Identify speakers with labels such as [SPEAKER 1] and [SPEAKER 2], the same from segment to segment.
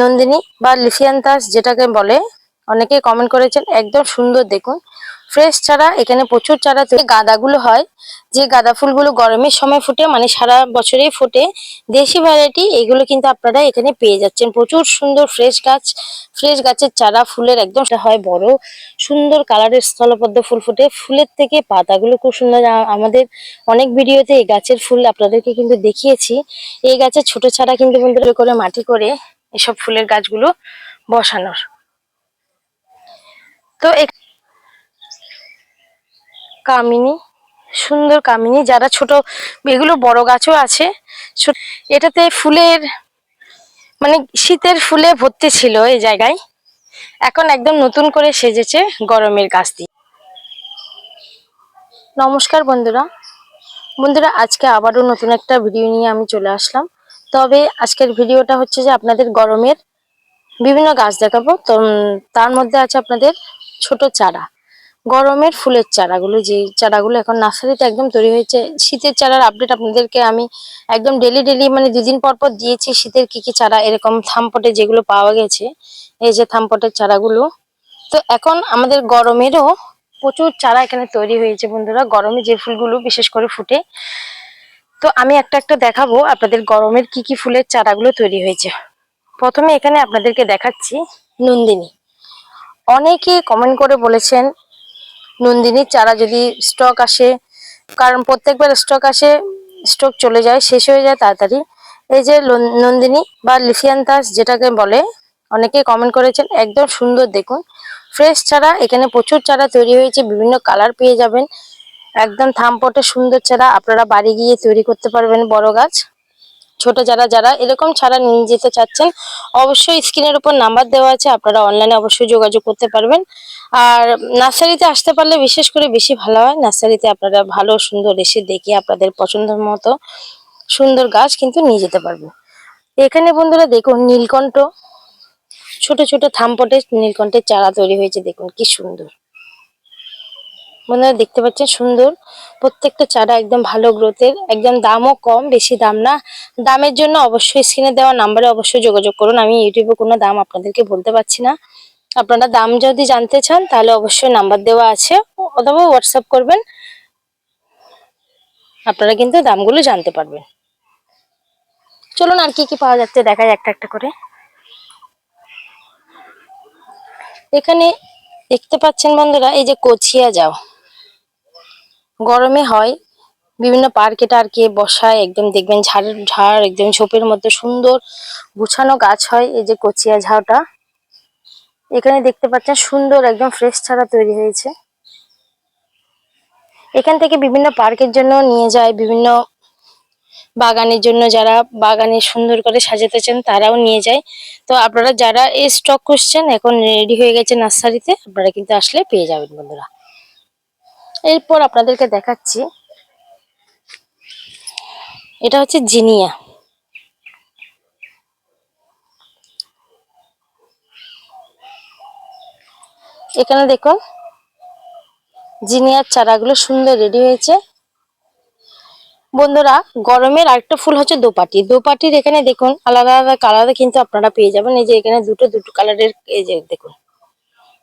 [SPEAKER 1] নন্দিনী বা লিফিয়ান্তাস যেটাকে বলে অনেকে কমেন্ট করেছেন একদম সুন্দর দেখুন। ফ্রেশ চারা, এখানে প্রচুর চারা গাঁদাগুলো হয়। যে গাঁদা ফুলগুলো গরমের সময় ফুটে মানে সারা বছরেই ফুটে, দেশি ভ্যারাইটি এগুলো কিন্তু আপনারা এখানে পেয়ে যাচ্ছেন। প্রচুর সুন্দর ফ্রেশ গাছ ফ্রেশ গাছের চারা ফুলের একদম হয় বড়। সুন্দর কালারের স্থলপদ্ম ফুল ফুটে। ফুলের থেকে পাতাগুলো খুব সুন্দর। আমাদের অনেক ভিডিওতে এই গাছের ফুল আপনাদেরকে কিন্তু দেখিয়েছি। এই গাছের ছোট চারা কিন্তু বন্ধুরা করে মাটি করে এসব ফুলের গাছগুলো বসানোর। তো কামিনী, সুন্দর কামিনী। যারা ছোট, এগুলো বড় গাছও আছে। এটাতে ফুলের মানে শীতের ফুলে ভর্তি ছিল এই জায়গায়। এখন একদম নতুন করে সেজেছে গরমের গাছ দিয়ে নমস্কার বন্ধুরা। বন্ধুরা, আজকে আবারও নতুন একটা ভিডিও নিয়ে আমি চলে আসলাম। তবে আজকের ভিডিওটা হচ্ছে যে আপনাদের গরমের বিভিন্ন গাছ দেখাবো। তো তার মধ্যে আছে আপনাদের ছোট চারা। গরমের ফুলের চারাগুলো, যে চারাগুলো এখন নার্সারিতে একদম তৈরি হয়েছে। শীতের চারার আপডেট আপনাদেরকে আমি একদম ডেলি ডেলি মানে দুদিন পর পর দিয়েছি শীতের কি কি চারা, এরকম থামপটে যেগুলো পাওয়া গেছে, এই যে থামপটের চারাগুলো। তো এখন আমাদের গরমেরও প্রচুর চারা এখানে তৈরি হয়েছে বন্ধুরা, গরমে যে ফুলগুলো বিশেষ করে ফুটে। তো আমি একটা একটা দেখাবো আপনাদের গরমের কি কি ফুলের চারাগুলো তৈরি হয়েছে। প্রথমে এখানে আপনাদেরকে দেখাচ্ছি নন্দিনী। অনেকে কমেন্ট করে বলেছেন নন্দিনীর চারা যদি স্টক আসে, কারণ প্রত্যেকবার স্টক আসে স্টক চলে যায়, শেষ হয়ে যায় তাড়াতাড়ি। এই যে নন্দিনী বা লিফিয়ান্তাস যেটাকে বলে, অনেকে কমেন্ট করেছেন, একদম সুন্দর দেখুন। ফ্রেশ চারা, এখানে প্রচুর চারা তৈরি হয়েছে, বিভিন্ন কালার পেয়ে যাবেন। একদম থামপটে সুন্দর চারা, আপনারা বাড়ি গিয়ে তৈরি করতে পারবেন বড় গাছ। ছোট যারা যারা এরকম ছাড়া নিয়ে যেতে চাচ্ছেন, অবশ্যই স্ক্রিনের উপর নাম্বার দেওয়া আছে, আপনারা অনলাইনে অবশ্যই যোগাযোগ করতে পারবেন। আর নার্সারিতে আসতে পারলে বিশেষ করে বেশি ভালো হয়। নার্সারিতে আপনারা ভালো সুন্দর এসে দেখে আপনাদের পছন্দ মতো সুন্দর গাছ কিন্তু নিয়ে যেতে পারবেন। এখানে বন্ধুরা দেখুন নীলকণ্ঠ, ছোট ছোট থামপটে নীলকণ্ঠের চারা তৈরি হয়েছে, দেখুন কি সুন্দর। বন্ধুরা দেখতে পাচ্ছেন সুন্দর, প্রত্যেকটা চারা একদম ভালো গ্রোথের, একদম দামও কম, বেশি দাম না। দামের জন্য অবশ্যই স্ক্রিনে দেওয়া নাম্বারে অবশ্যই যোগাযোগ করুন। আমি ইউটিউবে কোনো দাম আপনাদেরকে বলতে পারছি না। আপনারা দাম যদি জানতে চান, তাহলে অবশ্যই নাম্বার দেওয়া আছে, অথবা হোয়াটসঅ্যাপ করবেন। আপনারা কিন্তু দামগুলো জানতে পারবেন। চলুন আর কি কি পাওয়া যাচ্ছে, দেখাই একটা একটা করে। এখানে দেখতে পাচ্ছেন বন্ধুরা, এই যে কচিয়া যাও। গরমে হয়, বিভিন্ন পার্কে টার্কে বসায়, একদম দেখবেন ঝাড় ঝাড়, একদম ঝোপের মধ্যে সুন্দর গুছানো গাছ হয়, এই যে কচিয়া ঝাউটা। এখানে দেখতে পাচ্ছেন সুন্দর একদম ফ্রেশ ছাড়া তৈরি হয়েছে। এখান থেকে বিভিন্ন পার্কের জন্য নিয়ে যায়, বিভিন্ন বাগানের জন্য যারা বাগানে সুন্দর করে সাজাতে চান তারাও নিয়ে যায়। তো আপনারা যারা এই স্টক করছেন এখন রেডি হয়ে গেছে নার্সারিতে, আপনারা কিন্তু আসলে পেয়ে যাবেন বন্ধুরা। এরপর আপনাদেরকে দেখাচ্ছি। এটা হচ্ছে জিনিয়া। এখানে দেখুন, জিনিয়ার চারাগুলো সুন্দর রেডি হয়েছে। বন্ধুরা, গরমের আরেকটা ফুল হচ্ছে দোপাটি। দোপাটির এখানে দেখুন, আলাদা আলাদা কালারে কিন্তু আপনারা পেয়ে যাবেন। এই যে এখানে দুটো দুটো কালারের এই যে দেখুন।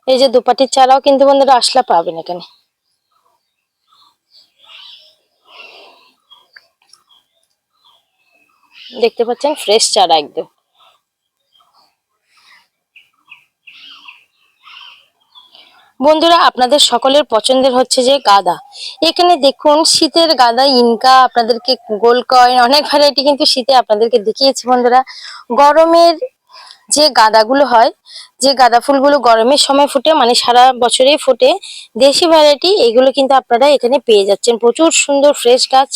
[SPEAKER 1] এই যে দোপাটির চারাও কিন্তু বন্ধুরা আসলা পাবেন এখানে। দেখতে পাচ্ছেন ফ্রেশ চারা একদম। বন্ধুরা, আপনাদের সকলের পছন্দের হচ্ছে যে গাদা। এখানে দেখুন, শীতের গাদা, ইনকা, আপনাদেরকে গোল কয়েন, অনেক ভ্যারাইটি কিন্তু শীতে আপনাদেরকে দেখিয়েছি বন্ধুরা। গরমের যে গাঁদাগুলো হয়, যে গাঁদা ফুলগুলো গরমের সময় ফুটে মানে সারা বছরেই ফুটে, দেশি ভ্যারাইটি এগুলো কিন্তু আপনারা এখানে পেয়ে যাচ্ছেন। প্রচুর সুন্দর ফ্রেশ গাছ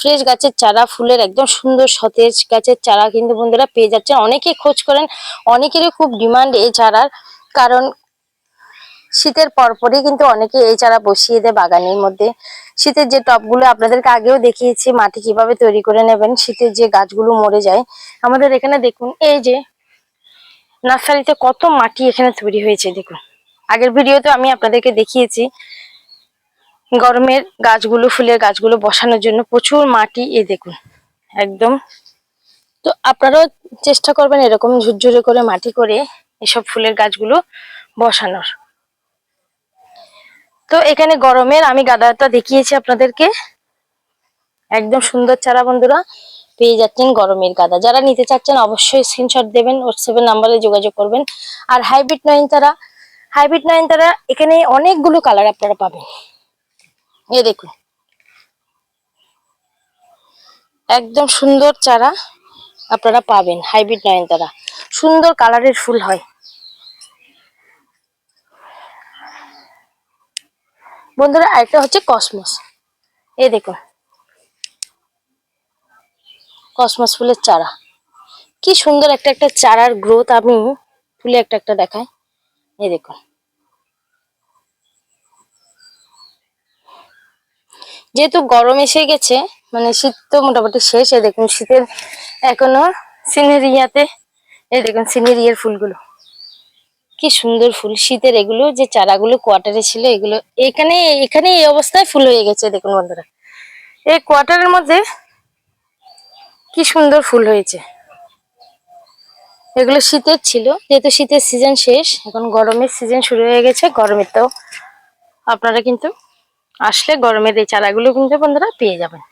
[SPEAKER 1] ফ্রেশ গাছের চারা, ফুলের একদম সুন্দর সতেজ গাছের চারা কিন্তু বন্ধুরা পেয়ে যাচ্ছেন। অনেকে খোঁজ করেন, অনেকেরই খুব ডিমান্ড এই চারার। কারণ শীতের পরপরই কিন্তু অনেকে এই চারা বসিয়ে দেয় বাগানের মধ্যে। শীতের যে টবগুলো আপনাদেরকে আগেও দেখিয়েছি, মাটি কীভাবে তৈরি করে নেবেন, শীতের যে গাছগুলো মরে যায়। আমাদের এখানে দেখুন, এই যে নার্সারিতে কত মাটি এখানে তৈরি হয়েছে, দেখুন। আগের ভিডিওতে আমি আপনাদেরকে দেখিয়েছি, গরমের গাছগুলো, ফুলের গাছগুলো বসানোর জন্য প্রচুর মাটি এ দেখুন, একদম। তো আপনারাও চেষ্টা করবেন এরকম ঝুরঝুরে করে মাটি করে এসব ফুলের গাছগুলো বসানোর। তো এখানে গরমের আমি গাদাটা দেখিয়েছি আপনাদেরকে। একদম সুন্দর চারা বন্ধুরা, পেয়ে যাচ্ছেন গরমের গাদা। যারা নিতে চাচ্ছেন অবশ্যই স্ক্রিনশট দেবেন হোয়াটসঅ্যাপের নাম্বারে যোগাযোগ করবেন। আর হাইব্রিড নয়নতারা হাইব্রিড নয়নতারা এখানে অনেকগুলো কালার আপনারা পাবেন। এ দেখুন। একদম সুন্দর চারা আপনারা পাবেন হাইব্রিড নয়নতারা সুন্দর কালারের ফুল হয়। বন্ধুরা, আরেকটা হচ্ছে কসমস। এই দেখুন কসমস ফুলের চারা। কি সুন্দর একটা একটা চারার গ্রোথ আমি ফুলে একটা একটা দেখাই। এই দেখুন যেহেতু গরম এসে গেছে মানে শীত তো মোটামুটি শেষ, এই দেখুন, শীতের এখনও সিনেরিয়াতে, এই দেখুন, সিনেরিয়ার ফুলগুলো। কি সুন্দর ফুল। শীতের এগুলো, যে চারাগুলো কোয়ার্টারে ছিল, এগুলো এখানে এখানে এই অবস্থায় ফুল হয়ে গেছে, দেখুন বন্ধুরা। এই কোয়ার্টারের মধ্যে কি সুন্দর ফুল হয়েছে। এগুলো শীতের ছিল, যেহেতু শীতের সিজন শেষ, এখন গরমের সিজন শুরু হয়ে গেছে, গরমের তো আপনারা কিন্তু আসলে গরমের এই চারাগুলো কিন্তু বন্ধুরা পেয়ে যাবেন।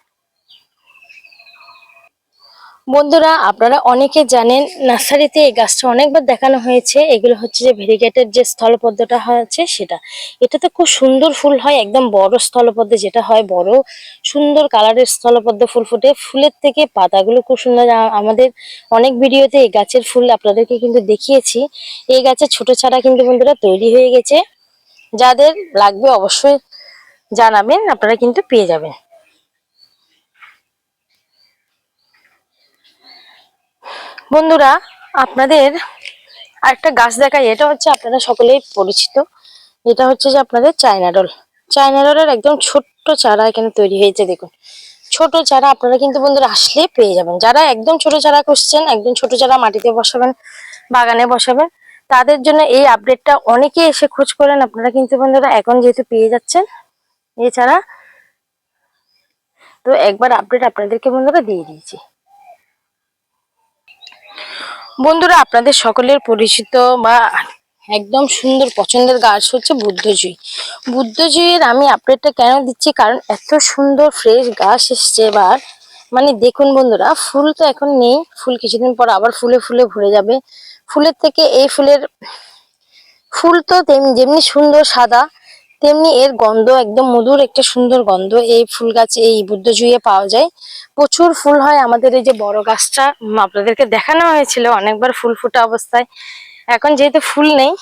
[SPEAKER 1] বন্ধুরা, আপনারা অনেকে জানেন নার্সারিতে এই গাছটা অনেকবার দেখানো হয়েছে। এগুলো হচ্ছে যে ভেরিগেটের যে স্থলপদ্মটা আছে সেটা। এটাতে খুব সুন্দর ফুল হয়, একদম বড় স্থলপদ্ম যেটা হয়, বড় সুন্দর কালারের স্থলপদ্ম ফুল ফুটে। ফুলের থেকে পাতাগুলো খুব সুন্দর। আমাদের অনেক ভিডিওতে এই গাছের ফুল আপনাদেরকে কিন্তু দেখিয়েছি। এই গাছের ছোট চারা কিন্তু বন্ধুরা তৈরি হয়ে গেছে। যাদের লাগবে অবশ্যই জানাবেন, আপনারা কিন্তু পেয়ে যাবেন। বন্ধুরা, আপনাদের আরেকটা গাছ দেখাই, এটা হচ্ছে আপনারা সকলেই পরিচিত। এটা হচ্ছে যে আপনাদের চায়না ডল চায়না ডলের একদম ছোট্ট চারা এখানে তৈরি হয়েছে, দেখুন। ছোট চারা আপনারা কিন্তু বন্ধুরা আসলে পেয়ে যাবেন। যারা একদম ছোট চারা খুঁজছেন, একদম ছোট চারা মাটিতে বসাবেন, বাগানে বসাবেন, তাদের জন্য এই আপডেটটা অনেকে এসে খোঁজ করেন। আপনারা কিন্তু বন্ধুরা এখন যেহেতু পেয়ে যাচ্ছেন এছাড়া, তো একবার আপডেট আপনাদেরকে বন্ধুরা দিয়ে দিয়েছি। বন্ধুরা, আপনাদের সকলের পরিচিত বা একদম সুন্দর পছন্দের গাছ হচ্ছে বুদ্ধজুই। বুদ্ধজুইয়ের আমি আপডেটটা কেন দিচ্ছি? কারণ এত সুন্দর ফ্রেশ গাছ এসছে এবার। মানে দেখুন বন্ধুরা, ফুল তো এখন নেই। ফুল কিছুদিন পর আবার ফুলে ফুলে ভরে যাবে। ফুলের থেকে এই ফুলের, ফুল তো যেমনি সুন্দর সাদা তেমনি এর গন্ধ একদম মধুর একটা সুন্দর গন্ধ। এই ফুল গাছে, এই বুদ্ধ জুইয়ে পাওয়া যায়। প্রচুর ফুল হয় আমাদের এই যে বড় গাছটা। আপনাদেরকে দেখানো হয়েছিল অনেকবার ফুল ফুটা অবস্থায়। এখন যেহেতু ফুল নেই,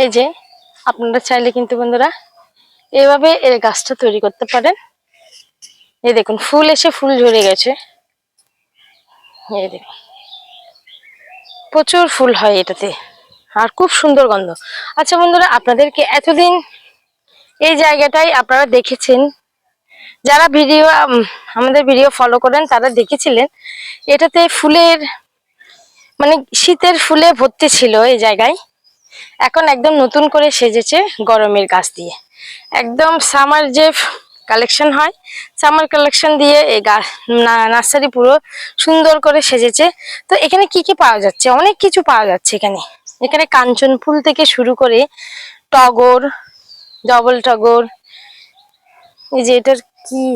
[SPEAKER 1] এই যে আপনারা চাইলে কিন্তু বন্ধুরা এভাবে এর গাছটা তৈরি করতে পারেন। এই দেখুন, ফুল এসে ফুল ঝরে গেছে। এই দেখুন, প্রচুর ফুল হয় এটাতে। আর খুব সুন্দর গন্ধ। আচ্ছা বন্ধুরা, আপনাদেরকে এতদিন এই জায়গাটাই আপনারা দেখেছেন। যারা ভিডিও আমাদের ভিডিও ফলো করেন, তারা দেখেছিলেন। এটাতে ফুলের মানে শীতের ফুলে ভর্তি ছিল এই জায়গায়। এখন একদম নতুন করে সেজেছে গরমের গাছ দিয়ে। একদম সামার যে কালেকশন হয় সামার কালেকশন দিয়ে এই গাছ নার্সারি পুরো সুন্দর করে সেজেছে। তো এখানে কি কি পাওয়া যাচ্ছে? অনেক কিছু পাওয়া যাচ্ছে এখানে। এখানে কাঞ্চন ফুল থেকে শুরু করে টগর, ডবল টগর, এই যে এটার কি?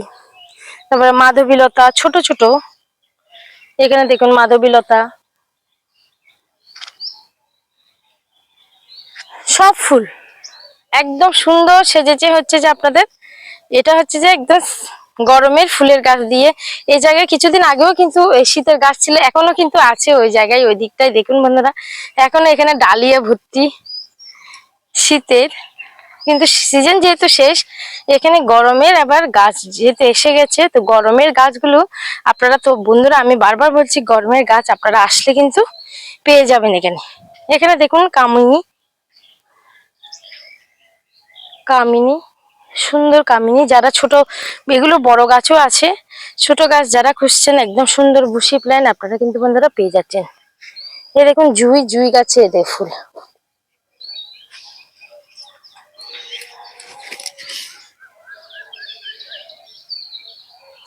[SPEAKER 1] তারপরে মাধবীলতা, ছোট ছোট। এখানে দেখুন মাধবীলতা। সব ফুল। একদম সুন্দর সেজেছে হচ্ছে যে আপনাদের। এটা হচ্ছে যে একদম গরমের ফুলের গাছ দিয়ে। এই জায়গায় কিছুদিন আগেও কিন্তু শীতের গাছ ছিল, এখনও কিন্তু আছে ওই জায়গায়, ওই দিকটায় দেখুন বন্ধুরা। এখনও এখানে ডালিয়া ভর্তি শীতের। কিন্তু সিজন যেহেতু শেষ, এখানে গরমের আবার গাছ যেহেতু এসে গেছে, তো গরমের গাছগুলো আপনারা তো বন্ধুরা, আমি বারবার বলছি গরমের গাছ আপনারা আসলে কিন্তু পেয়ে যাবেন এখানে। এখানে দেখুন কামিনী। কামিনী। সুন্দর কামিনী। যারা ছোট, এগুলো বড় গাছও আছে। ছোট গাছ যারা খুঁজছেন, একদম সুন্দর বুসি প্ল্যান আপনারা কিন্তু বন্ধুরা পেয়ে যাচ্ছেন। এ দেখুন, জুই জুই গাছে এদের ফুল।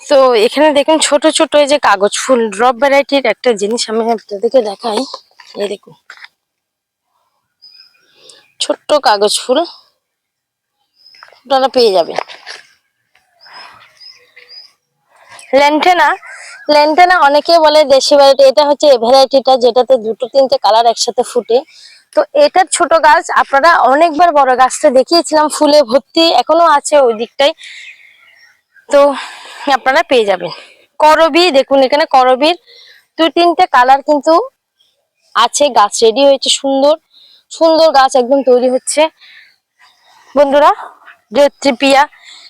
[SPEAKER 1] তো এখানে দেখুন, ছোট ছোট এই যে কাগজ ফুল ড্রপ ভ্যারাইটির একটা জিনিস আমি আপনাদেরকে দেখাই। এই দেখুন। ছোট্ট কাগজ ফুল। আপনারা পেয়ে যাবেন। ল্যান্টেনা ল্যান্টেনা অনেকে বলে দেশি ভ্যারাইটি এটা হচ্ছে এই ভ্যারাইটিটা যেটাতে দুটো তিনটে কালার একসাথে ফুটে। তো এটার ছোট গাছ, আপনারা অনেকবার বড় গাছটা দেখিয়েছিলাম, ফুলে ভর্তি, এখনও আছে ওই দিকটাই তো আপনারা পেয়ে যাবেন। করবি, দেখুন এখানে করবির দু তিনটে কালার কিন্তু আছে, গাছ রেডি হয়েছে সুন্দর। সুন্দর গাছ একদম তৈরি হচ্ছে। বন্ধুরা ত্রিপিয়া,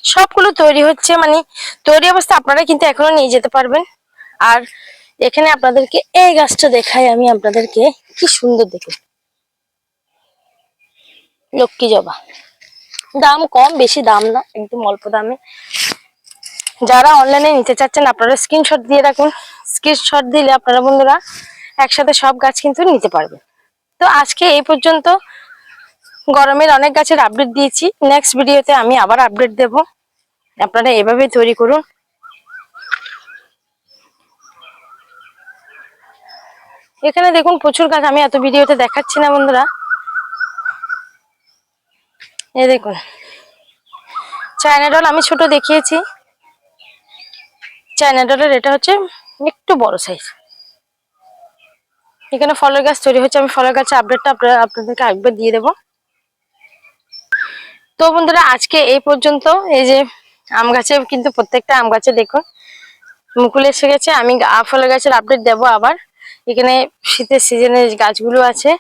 [SPEAKER 1] সবগুলো তৈরি হচ্ছে মানে তৈরি অবস্থা আপনারা কিন্তু এখনও নিয়ে যেতে পারবেন। আর এখানে আপনাদেরকে এই গাছটা দেখাই আমি আপনাদেরকে, কি সুন্দর দেখুন। লক্ষ্মী জবা। দাম কম, বেশি দাম না, একদম অল্প দামে। যারা অনলাইনে নিতে চাচ্ছেন, আপনারা স্ক্রিনশট দিয়ে রাখুন। স্ক্রিনশট দিলে আপনারা বন্ধুরা একসাথে সব গাছ কিন্তু নিতে পারবেন। তো আজকে এই পর্যন্ত। গরমের অনেক গাছের আপডেট দিয়েছি। নেক্সট ভিডিওতে আমি আবার আপডেট দেব। আপনারা এভাবেই তৈরি করুন। এখানে দেখুন প্রচুর গাছ, আমি এত ভিডিওতে দেখাচ্ছি না বন্ধুরা। এ দেখুন। চায়না ডল আমি ছোট দেখিয়েছি। চায়না ডলের এটা হচ্ছে একটু বড় সাইজ এখানে ফলের গাছ তৈরি হচ্ছে, আমি ফলের গাছের আপডেটটা আপনাদেরকে একবার দিয়ে দেবো। তো বন্ধুরা, আজকে এই পর্যন্ত। এই যে আম গাছে কিন্তু প্রত্যেকটা আম গাছে দেখুন, মুকুল এসে গেছে। আমি ফলের গাছের আপডেট দেব আবার। এখানে শীতের সিজনে গাছগুলো আছে।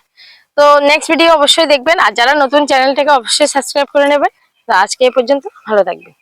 [SPEAKER 1] তো নেক্সট ভিডিও অবশ্যই দেখবেন। আর যারা নতুন চ্যানেলটাকে অবশ্যই সাবস্ক্রাইব করে নেবেন। তো আজকে এই পর্যন্ত, ভালো থাকবেন।